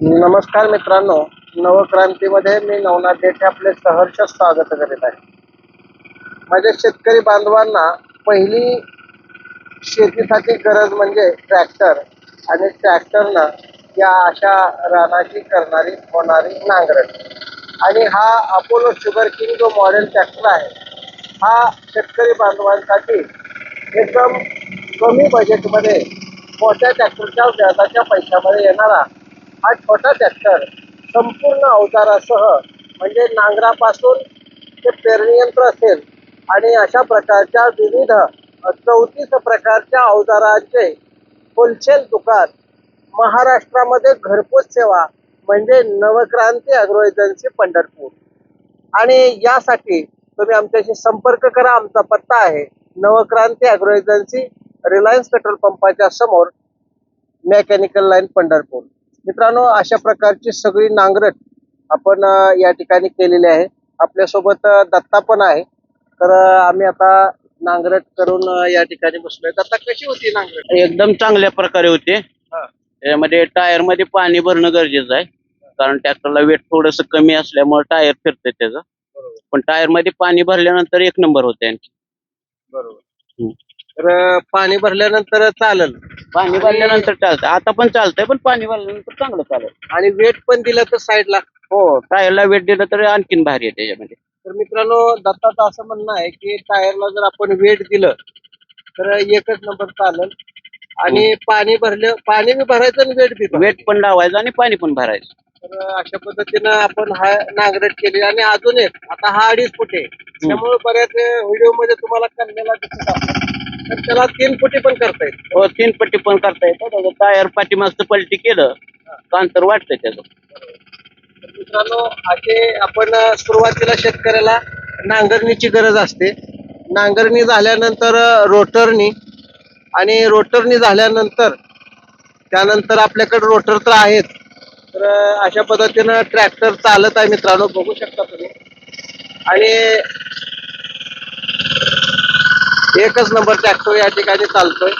नमस्कार मित्रांनो नवक्रांतीमध्ये मी नवनाथ देठे आपले सहर्ष स्वागत करीत आहे. माझ्या शेतकरी बांधवांना पहिली शेतीसाठी गरज म्हणजे ट्रॅक्टर आणि ट्रॅक्टरनं या अशा रानाची करणारी होणारी नांगरट आणि हा अपोलो शुगर किंग जो मॉडेल ट्रॅक्टर आहे हा शेतकरी बांधवांसाठी एकदम कमी बजेटमध्ये मोठ्या ट्रॅक्टरच्या व्याजाच्या पैशामध्ये येणारा हा छोटा ट्रॅक्टर संपूर्ण अवजारासह म्हणजे नांगरापासून ते पेरणीयंत्र असेल आणि अशा प्रकारच्या विविध चौतीस प्रकारच्या अवजारांचे होलसेल दुकान महाराष्ट्रामध्ये घरपोच सेवा म्हणजे नवक्रांती अग्रो एजन्सी पंढरपूर. आणि यासाठी तुम्ही आमच्याशी संपर्क करा. आमचा पत्ता आहे Navkranti agro agency Reliance petrol पंपाच्या समोर मेकॅनिकल लाईन पंढरपूर. मित्रांनो अशा प्रकारची सगळी नांगरट आपण या ठिकाणी केलेली आहे. आपल्यासोबत दत्ता पण आहे. तर आम्ही आता नांगरट करून या ठिकाणी बसलोय. दत्ता कशी होती नांगरट? एकदम चांगल्या प्रकारे होते. हा. त्यामध्ये टायरमध्ये पाणी भरणं गरजेचं आहे. कारण ट्रॅक्टरला वेट थोडस कमी असल्यामुळे टायर फिरते त्याचं. पण टायरमध्ये पाणी भरल्यानंतर एक नंबर होते आणखी. बरोबर. तर पाणी भरल्यानंतर चालेल. पाणी भरल्यानंतर चालतं आता पण चालतंय पण पाणी भरल्यानंतर चांगलं चालेल. आणि वेट पण दिलं तर साईडला. हो टायरला वेट दिलं तर आणखीन भारी आहे त्याच्यामध्ये. तर मित्रांनो दत्ताचं असं म्हणणं आहे की टायरला जर आपण वेट दिलं तर एकच नंबर चालेल. आणि पाणी भरलं पाणी बी भरायचं आणि वेट बी भरायचं. वेट पण लावायचं आणि पाणी पण भरायचं. तर अशा पद्धतीनं आपण हा नांगरट केली. आणि अजून एक आता हा अडीच फुट आहे. त्यामुळे बऱ्याच व्हिडिओमध्ये तुम्हाला कन्याला दिसत असेल. त्याला तीन फुटी पण करता येईल. हो तीन पट्टी पण करता येतं. टायर पाठीमागचं पलटी केलं तर अंतर वाटतंय त्याचं? तर मित्रांनो असे आपण सुरुवातीला शेतकऱ्याला नांगरणीची गरज असते. नांगरणी झाल्यानंतर रोटरनी आणि रोटरनी झाल्यानंतर त्यानंतर आपल्याकडे रोटर तर आहेत. तर अशा पद्धतीनं ट्रॅक्टर चालत आहे मित्रांनो बघू शकता तुम्ही. आणि एकच नंबर ट्रॅक्टर या ठिकाणी चालतोय.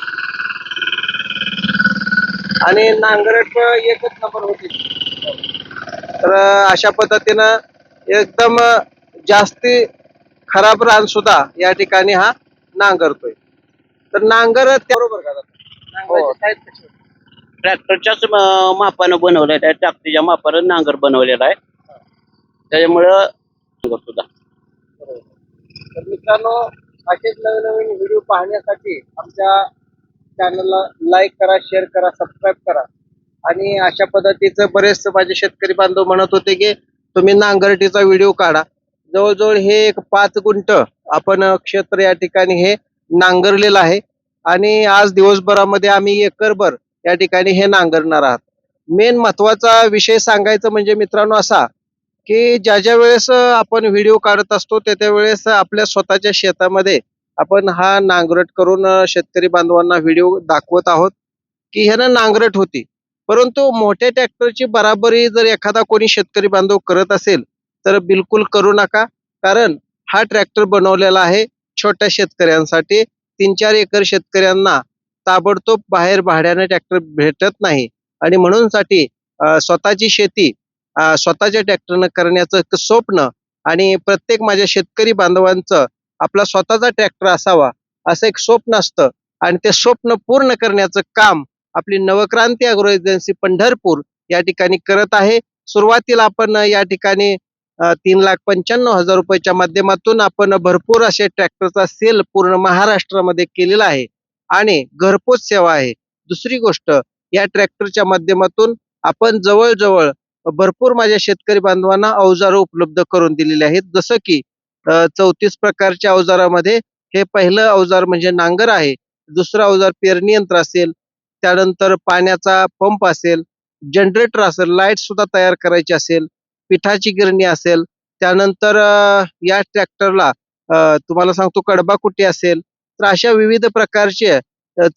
आणि नांगरट एकच नंबर होती. तर अशा पद्धतीनं एकदम जास्ती खराब रान सुद्धा या ठिकाणी हा नांगरतोय. तर नांगर बरोबर का हो. ट्रॅक्टरच्याच म- मापानं बनवलंय त्या ट्रॅक्टरच्या मापानं नांगर बनवलेला आहे. त्याच्यामुळं सुद्धा. तर मित्रांनो असेच नवीन नवीन व्हिडिओ पाहण्यासाठी आमच्या चॅनलला लाईक करा शेअर करा सबस्क्राईब करा. आणि अशा पद्धतीचं बरेच माझे शेतकरी बांधव म्हणत होते की तुम्ही नांगरटीचा व्हिडिओ काढा. जवळजवळ हे एक पाच गुंट आपण क्षेत्र या ठिकाणी हे नांगरलेलं आहे. आणि आज दिवसभरामध्ये आम्ही एकरभर या ठिकाणी हे नांगरणार आहात. मेन महत्त्वाचा विषय सांगायचं म्हणजे मित्रांनो असा की ज्या ज्या वेळेस आपण व्हिडिओ काढत असतो त्या त्या वेळेस आपल्या स्वतःच्या शेतामध्ये आपण हा नांगरट करून शेतकरी बांधवांना व्हिडिओ दाखवत आहोत की ह्यानं नांगरट होती. परंतु मोठ्या ट्रॅक्टरची बराबरी जर एखादा कोणी शेतकरी बांधव करत असेल तर बिलकुल करू नका. कारण हा ट्रॅक्टर बनवलेला आहे छोट्या शेतकऱ्यांसाठी. तीन चार एकर शेतकऱ्यांना ताबडतोब बाहेर भाड्याने ट्रॅक्टर भेटत नाही. आणि म्हणून साठी स्वतःची शेती स्वतःच्या ट्रॅक्टरनं करण्याचं स्वप्न आणि प्रत्येक माझ्या शेतकरी बांधवांचं आपला स्वतःचा ट्रॅक्टर असावा असं एक स्वप्न असतं. आणि ते स्वप्न पूर्ण करण्याचं काम आपली नवक्रांती अग्रो एजन्सी पंढरपूर या ठिकाणी करत आहे. सुरुवातीला आपण या ठिकाणी तीन लाख पंच्याण्णव हजार रुपयाच्या माध्यमातून आपण भरपूर असे ट्रॅक्टरचा सेल पूर्ण महाराष्ट्रामध्ये केलेला आहे. आणि घरपोच सेवा आहे. दुसरी गोष्ट या ट्रॅक्टरच्या माध्यमातून आपण जवळजवळ भरपूर माझ्या शेतकरी बांधवांना अवजारं उपलब्ध करून दिलेली आहेत. जसं की चौतीस प्रकारच्या अवजारामध्ये हे पहिलं अवजार म्हणजे नांगर आहे. दुसरं अवजार पेरणी यंत्र असेल त्यानंतर पाण्याचा पंप असेल जनरेटर असेल लाइट सुद्धा तयार करायची असेल पिठाची गिरणी असेल त्यानंतर या ट्रॅक्टरला तुम्हाला सांगतो कडबाकुटी असेल तर अशा विविध प्रकारचे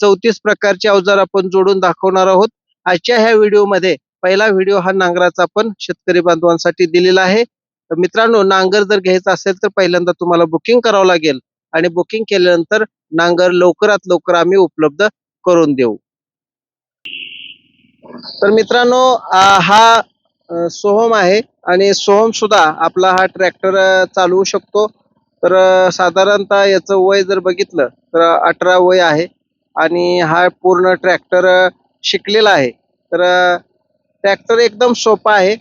चौतीस प्रकारचे अवजार आपण जोडून दाखवणार आहोत. आजच्या ह्या व्हिडिओमध्ये पहिला व्हिडिओ हा नांगराचा पण शेतकरी बांधवांसाठी दिलेला आहे. तर मित्रांनो नांगर जर घ्यायचा असेल तर पहिल्यांदा तुम्हाला बुकिंग करावं लागेल. आणि बुकिंग केल्यानंतर नांगर लवकरात लवकर आम्ही उपलब्ध करून देऊ. तर मित्रांनो हा सोहम आहे. आणि सोहम सुद्धा आपला हा ट्रॅक्टर चालवू शकतो. तर साधारणतः याचं वय जर बघितलं तर अठरा वय आहे. आणि हा पूर्ण ट्रॅक्टर शिकलेला आहे. तर ट्रॅक्टर एकदम सोपा आहे.